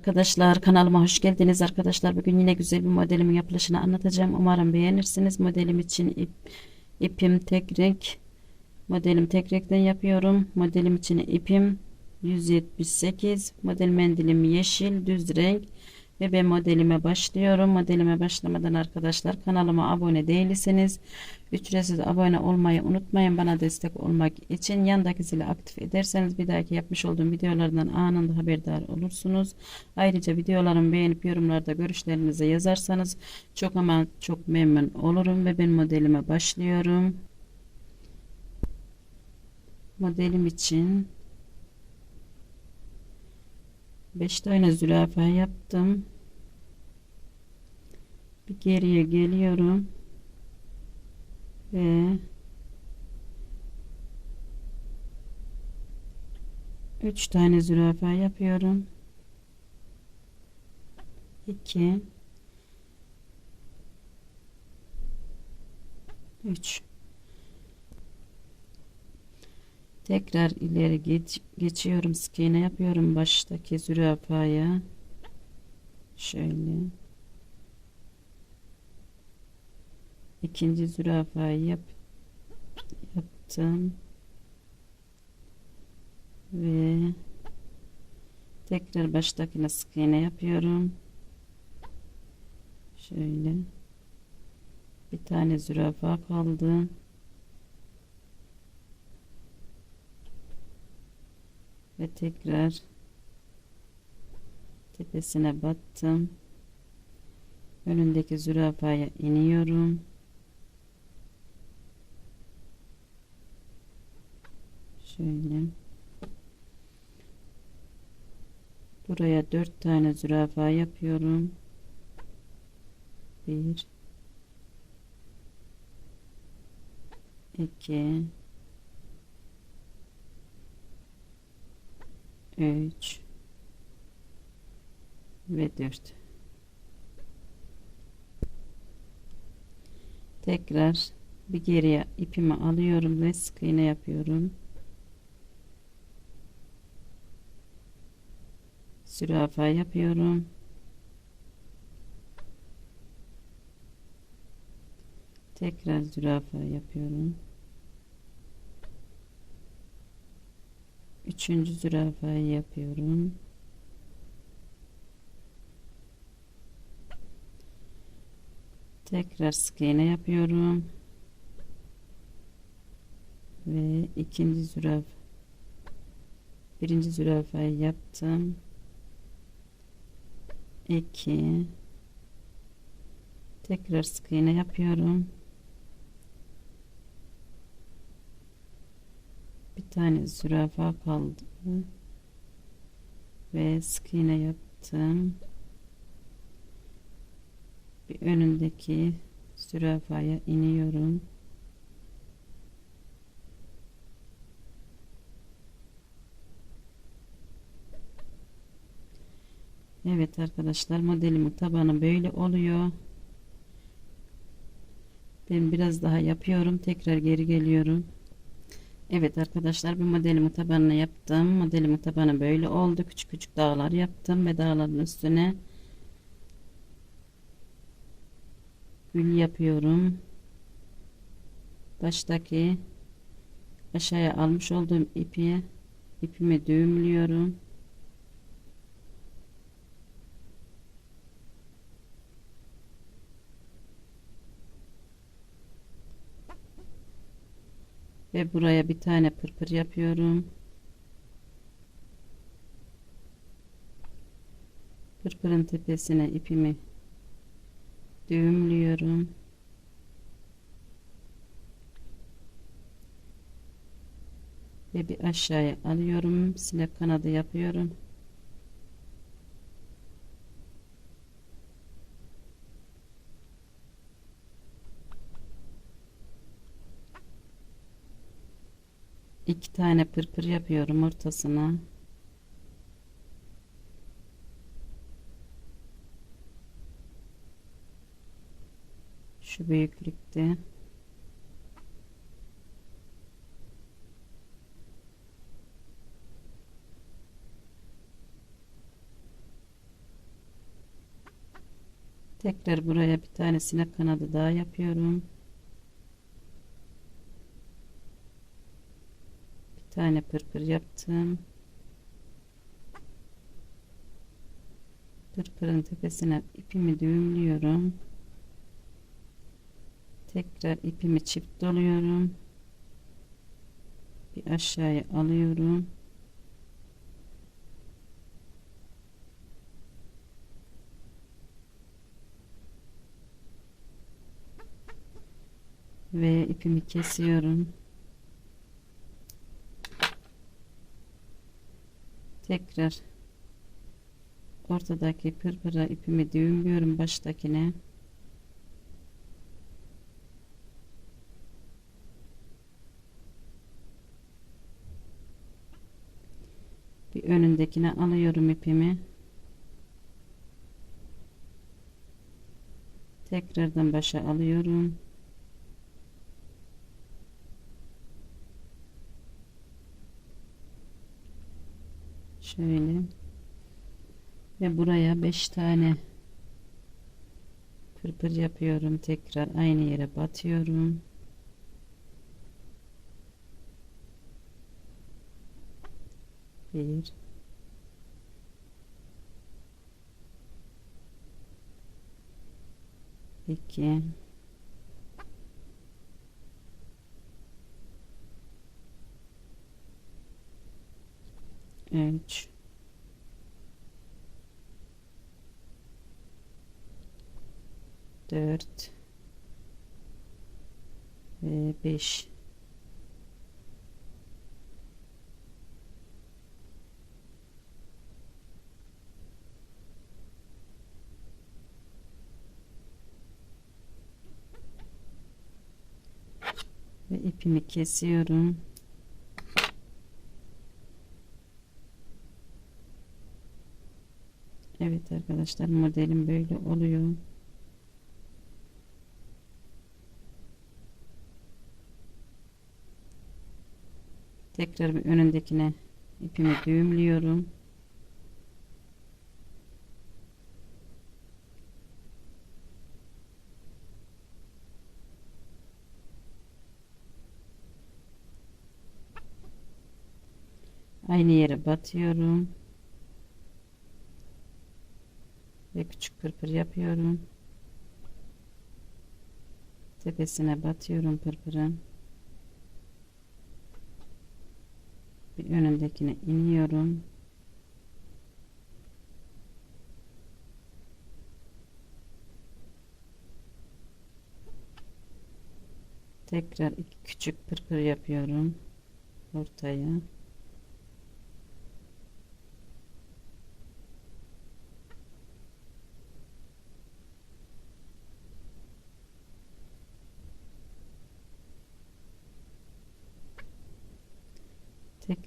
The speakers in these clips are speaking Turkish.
Arkadaşlar kanalıma hoş geldiniz arkadaşlar. Bugün yine güzel bir modelimin yapılışını anlatacağım. Umarım beğenirsiniz. Modelim için ip, ipim tek renk. Modelim tek renkten yapıyorum. Modelim için ipim 178. Model mendilim yeşil düz renk. Ve ben modelime başlıyorum. Modelime başlamadan arkadaşlar kanalıma abone değilseniz ücretsiz abone olmayı unutmayın. Bana destek olmak için yandaki zili aktif ederseniz bir dahaki yapmış olduğum videolardan anında haberdar olursunuz. Ayrıca videolarımı beğenip yorumlarda görüşlerinizi yazarsanız çok ama çok memnun olurum ve ben modelime başlıyorum. Modelim için 5 tane zürafa yaptım. Bir geriye geliyorum. Ve 3 tane zürafa yapıyorum. 2 3 Tekrar ileri geç, geçiyorum. Sık iğne yapıyorum baştaki zürafaya. Şöyle. İkinci zürafayı yap, yaptım. Ve tekrar baştakine sık iğne yapıyorum. Şöyle. Bir tane zürafa kaldı. Ve tekrar tepesine battım. Önündeki zürafaya iniyorum. Şöyle. Buraya dört tane zürafa yapıyorum. Bir iki 3 ve 4 tekrar bir geriye ipimi alıyorum ve sık iğne yapıyorum. Zürafa yapıyorum. Tekrar zürafa yapıyorum Üçüncü zürafayı yapıyorum. Tekrar sık iğne yapıyorum. Ve ikinci züraf birinci zürafayı yaptım. 2 tekrar sık iğne yapıyorum. Tane zürafa kaldı. Ve sık iğne yaptım bir önündeki zürafaya iniyorum. Evet arkadaşlar modelimin tabanı böyle oluyor. Ben biraz daha yapıyorum tekrar geri geliyorum Evet arkadaşlar bir modelimi tabanına yaptım. Modelimin tabanı böyle oldu. Küçük küçük dağlar yaptım ve dağların üstüne gül yapıyorum. Baştaki aşağıya almış olduğum ipi ipimi düğümlüyorum. Ve buraya bir tane pırpır yapıyorum. Pırpırın tepesine ipimi düğümlüyorum. Ve bir aşağıya alıyorum. Sinek kanadı yapıyorum iki tane pırpır yapıyorum ortasına. Şu büyüklükte. Tekrar buraya bir tane sinek kanadı daha yapıyorum. Bir tane pırpır yaptım. Pırpırın tepesine ipimi düğümlüyorum. Tekrar ipimi çift doluyorum. Bir aşağıya alıyorum. Ve ipimi kesiyorum. Tekrar ortadaki pırpıra ipimi düğümlüyorum baştakine. Bir önündekine alıyorum ipimi. Tekrardan başa alıyorum. Şöyle. Ve buraya 5 tane pırpır yapıyorum. Tekrar aynı yere batıyorum. Bir. iki, Üç. Dört. Ve beş. Ve ipimi kesiyorum. Evet arkadaşlar modelim böyle oluyor. Tekrar bir önündekine ipimi düğümlüyorum. Aynı yere batıyorum. Ve küçük pırpır yapıyorum. Tepesine batıyorum pırpırın. Bir önündekine iniyorum. Tekrar iki küçük pırpır yapıyorum ortaya.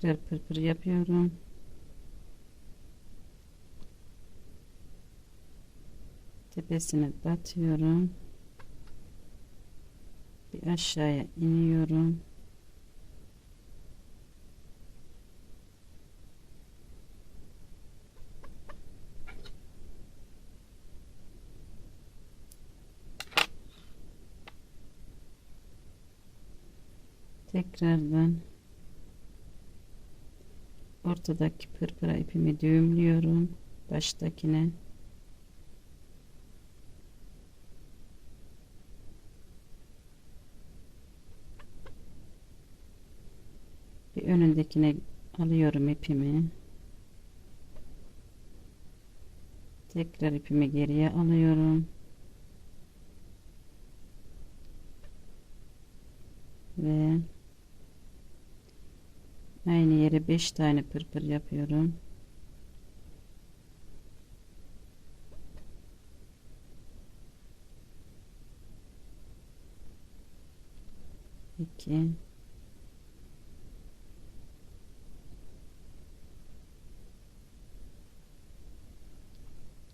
Tekrar pırpır yapıyorum. Tepesine batıyorum. Bir aşağıya iniyorum. Tekrardan ortadaki pırpıra ipimi düğümlüyorum baştakine. Bir önündekine alıyorum ipimi. Tekrar ipimi geriye alıyorum. Ve Aynı yere 5 tane pırpır yapıyorum. İki.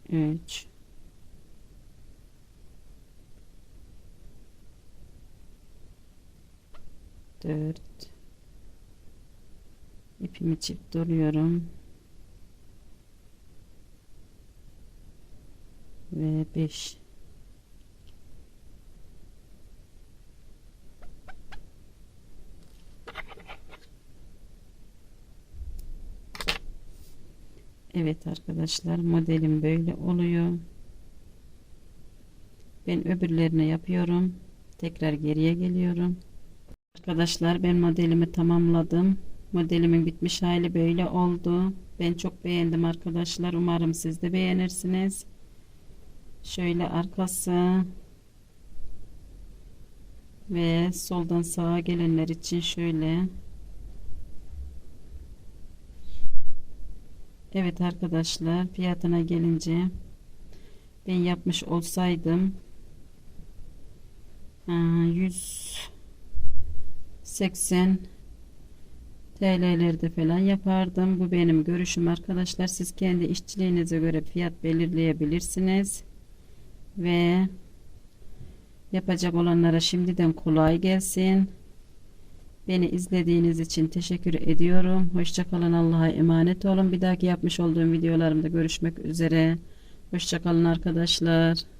Üç. Dört ipimi çift duruyorum. Ve 5 Evet arkadaşlar modelim böyle oluyor. Ben öbürlerine yapıyorum. Tekrar geriye geliyorum. Arkadaşlar ben modelimi tamamladım. Modelimin bitmiş hali böyle oldu. Ben çok beğendim arkadaşlar. Umarım siz de beğenirsiniz. Şöyle arkası ve soldan sağa gelenler için şöyle Evet arkadaşlar fiyatına gelince ben yapmış olsaydım aa, 180 TL'lerde falan yapardım. Bu benim görüşüm arkadaşlar. Siz kendi işçiliğinize göre fiyat belirleyebilirsiniz. Ve yapacak olanlara şimdiden kolay gelsin. Beni izlediğiniz için teşekkür ediyorum. Hoşçakalın. Allah'a emanet olun. Bir dahaki yapmış olduğum videolarımda görüşmek üzere. Hoşçakalın arkadaşlar.